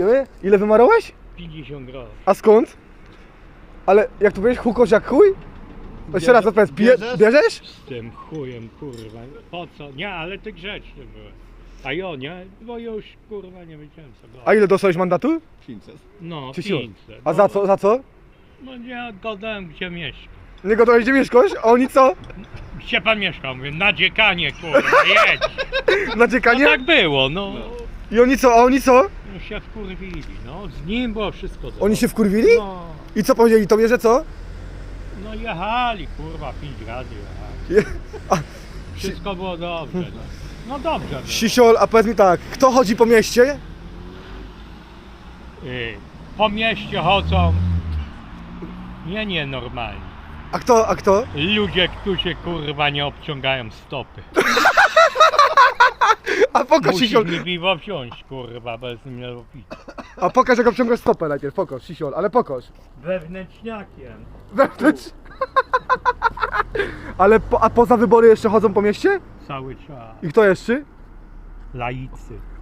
Wiemy? Ile wymarłeś? 50 groszy. A skąd? Ale jak tu powiedziałeś, hukoś jak chuj? Jeszcze raz odpowiedz, bie, bierzesz? bierzesz? Z tym chujem, kurwa. Po co? Nie, ale ty grzeczny byłeś. A ja nie, bo już kurwa nie wiedziałem co. A ile dostałeś mandatu? 500. No, Czy sił? 500. A za co, za co? No nie gadałem gdzie mieszka. Nie gotowałeś gdzie mieszkasz? A oni co? Gdzie pan mieszka? Mówię, na dziekanie kurwa, jedź. Na No dziekanie? tak było, no. I oni co? A oni co? No się wkurwili, no. Z nim było wszystko dobrze. Oni się wkurwili? No, I co powiedzieli tobie, że co? no jechali, kurwa, pięć razy Je- jechali. a- Wszystko było dobrze, no. No dobrze było. Sisiol, a powiedz mi tak, kto chodzi po mieście? Y, Po mieście chodzą. Nie, nie, normalni. A kto, a kto? Ludzie, którzy kurwa nie obciągają stopy. A pokaż Musisz Sisiol, mi piwo wziąć, kurwa, bez mnie pić. a pokaż jak obciągasz stopę najpierw, pokaż Sisiol, ale pokaż. Wewnętrzniakiem. Wewnątrz. Ale po, a poza wybory jeszcze chodzą po mieście? Cały czas. I kto jeszcze? Laicy.